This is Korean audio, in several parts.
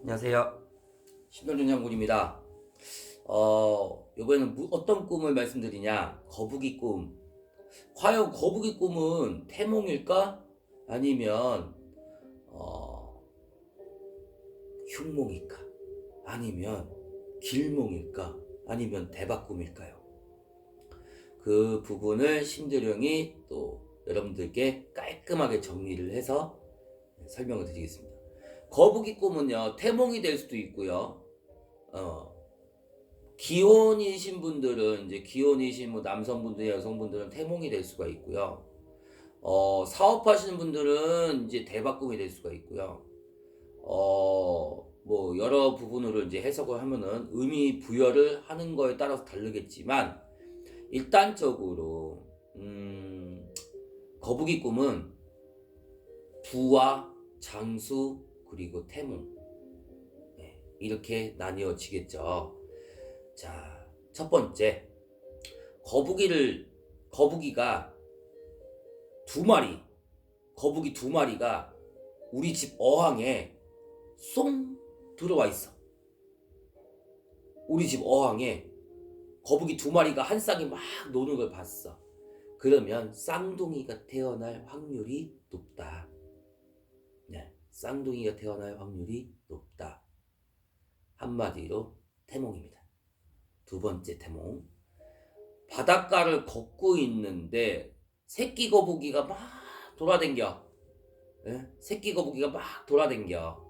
안녕하세요. 신동준 장군입니다. 어, 이번에는 무- 어떤 꿈을 말씀드리냐? 거북이 꿈. 과연 거북이 꿈은 태몽일까? 아니면, 어, 흉몽일까? 아니면 길몽일까? 아니면 대박 꿈일까요? 그 부분을 신드령이 또 여러분들께 깔끔하게 정리를 해서 설명을 드리겠습니다. 거북이 꿈은요, 태몽이 될 수도 있고요. 어, 기혼이신 분들은, 이제 기혼이신 뭐 남성분들, 여성분들은 태몽이 될 수가 있고요. 어, 사업하시는 분들은 이제 대박 꿈이 될 수가 있고요. 어, 뭐, 여러 부분으로 이제 해석을 하면은 의미 부여를 하는 거에 따라서 다르겠지만, 일단적으로, 음, 거북이 꿈은 부와 장수, 그리고 태몽. 네, 이렇게 나뉘어지겠죠. 자, 첫 번째. 거북이를, 거북이가 두 마리, 거북이 두 마리가 우리 집 어항에 쏙 들어와 있어. 우리 집 어항에 거북이 두 마리가 한 쌍이 막 노는 걸 봤어. 그러면 쌍둥이가 태어날 확률이 높다. 네, 쌍둥이가 태어날 확률이 높다. 한마디로 태몽입니다. 두 번째 태몽. 바닷가를 걷고 있는데 새끼 거북이가 막 돌아댕겨. 예? 새끼 거북이가 막 돌아댕겨.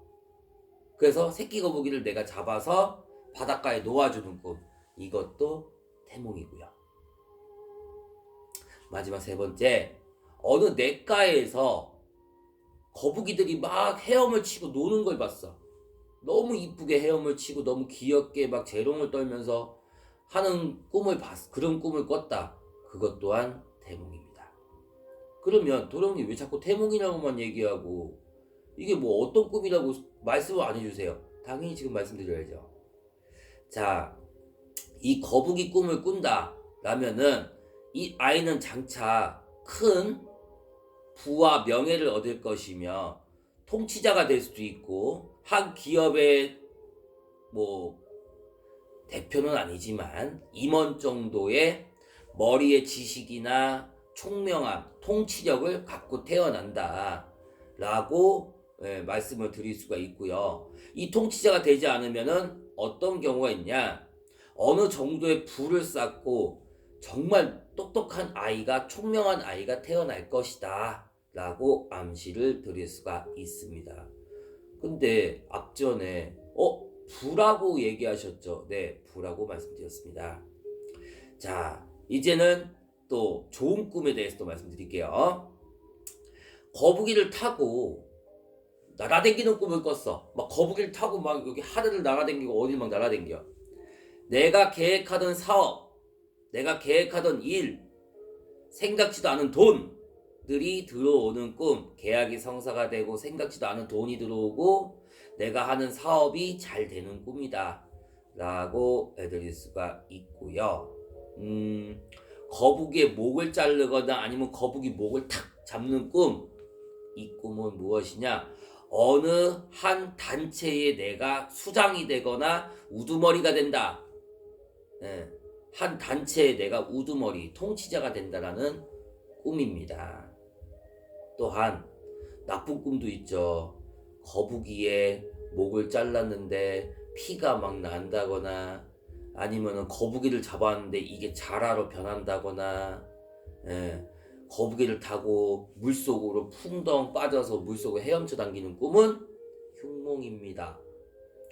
그래서 새끼 거북이를 내가 잡아서 바닷가에 놓아주는 꿈. 이것도 태몽이고요. 마지막 세 번째. 어느 냇가에서 거북이들이 막 헤엄을 치고 노는 걸 봤어. 너무 이쁘게 헤엄을 치고 너무 귀엽게 막 재롱을 떨면서 하는 꿈을 봤어. 그런 꿈을 꿨다. 그것 또한 태몽입니다. 그러면 도령님 왜 자꾸 태몽이라고만 얘기하고 이게 뭐 어떤 꿈이라고 말씀을 안 해주세요. 당연히 지금 말씀드려야죠. 자, 이 거북이 꿈을 꾼다. 라면은 이 아이는 장차 큰 부와 명예를 얻을 것이며 통치자가 될 수도 있고 한 기업의 뭐 대표는 아니지만 임원 정도의 머리의 지식이나 총명함, 통치력을 갖고 태어난다. 라고 예, 말씀을 드릴 수가 있고요. 이 통치자가 되지 않으면은 어떤 경우가 있냐? 어느 정도의 부를 쌓고 정말 똑똑한 아이가, 총명한 아이가 태어날 것이다. 라고 암시를 드릴 수가 있습니다. 근데 앞전에, 어? 부라고 얘기하셨죠? 네, 부라고 말씀드렸습니다. 자, 이제는 또 좋은 꿈에 대해서 또 말씀드릴게요. 거북이를 타고 날아다니는 꿈을 꿨어. 막 거북이를 타고 막 여기 하늘을 날아다니고 어디 막 날아다녀. 내가 계획하던 사업, 내가 계획하던 일, 생각지도 않은 돈 들이 들어오는 꿈, 계약이 성사가 되고 생각지도 않은 돈이 들어오고 내가 하는 사업이 잘 되는 꿈이다. 라고 해드릴 수가 있고요. 음, 거북이의 목을 자르거나 아니면 거북이 목을 탁 잡는 꿈. 이 꿈은 무엇이냐? 어느 한 단체에 내가 수장이 되거나 우두머리가 된다. 예, 한 단체에 내가 우두머리, 통치자가 된다라는 꿈입니다. 또한 나쁜 꿈도 있죠. 거북이의 목을 잘랐는데 피가 막 난다거나 아니면은 거북이를 잡았는데 이게 자라로 변한다거나 예, 거북이를 타고 물속으로 풍덩 빠져서 물속에 헤엄쳐 당기는 꿈은 흉몽입니다.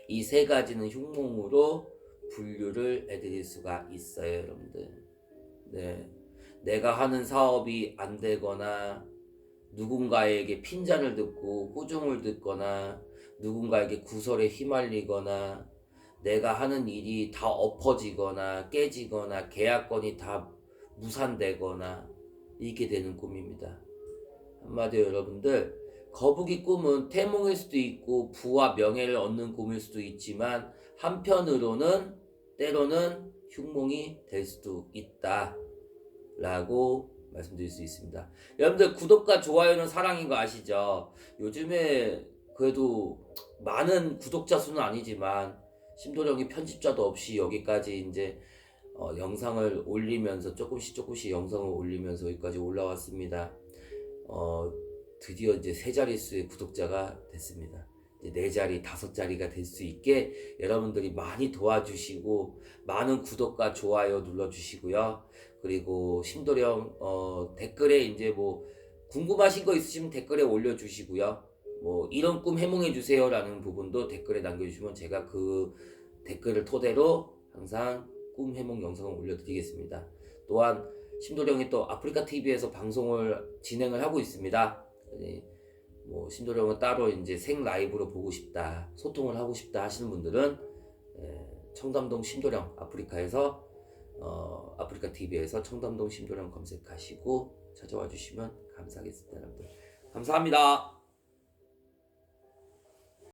이 세 가지는 흉몽으로 분류를 해드릴 수가 있어요, 여러분들. 네. 내가 하는 사업이 안 되거나 누군가에게 핀잔을 듣고 꾸중을 듣거나 누군가에게 구설에 휘말리거나 내가 하는 일이 다 엎어지거나 깨지거나 계약건이 다 무산되거나 이렇게 되는 꿈입니다. 한마디로 여러분들 거북이 꿈은 태몽일 수도 있고 부와 명예를 얻는 꿈일 수도 있지만 한편으로는 때로는 흉몽이 될 수도 있다 라고 말씀드릴 수 있습니다. 여러분들 구독과 좋아요는 사랑인 거 아시죠? 요즘에 그래도 많은 구독자 수는 아니지만 심도령이 편집자도 없이 여기까지 이제 어, 영상을 올리면서 조금씩 조금씩 영상을 올리면서 여기까지 올라왔습니다. 어, 드디어 이제 세 자릿수의 구독자가 됐습니다. 네 자리, 다섯 자리가 될 수 있게 여러분들이 많이 도와주시고 많은 구독과 좋아요 눌러주시고요. 그리고 심도령 어, 댓글에 이제 뭐 궁금하신 거 있으시면 댓글에 올려주시고요. 뭐 이런 꿈 해몽해 주세요라는 부분도 댓글에 남겨주시면 제가 그 댓글을 토대로 항상 꿈 해몽 영상을 올려드리겠습니다. 또한 심도령이 또 아프리카 TV에서 방송을 진행을 하고 있습니다. 네, 뭐 심도령은 따로 이제 생 라이브로 보고 싶다, 소통을 하고 싶다 하시는 분들은 예, 청담동 심도령 아프리카에서 어, 아프리카 TV에서 청담동 심도령 검색하시고 찾아와 주시면 감사하겠습니다, 여러분들. 감사합니다.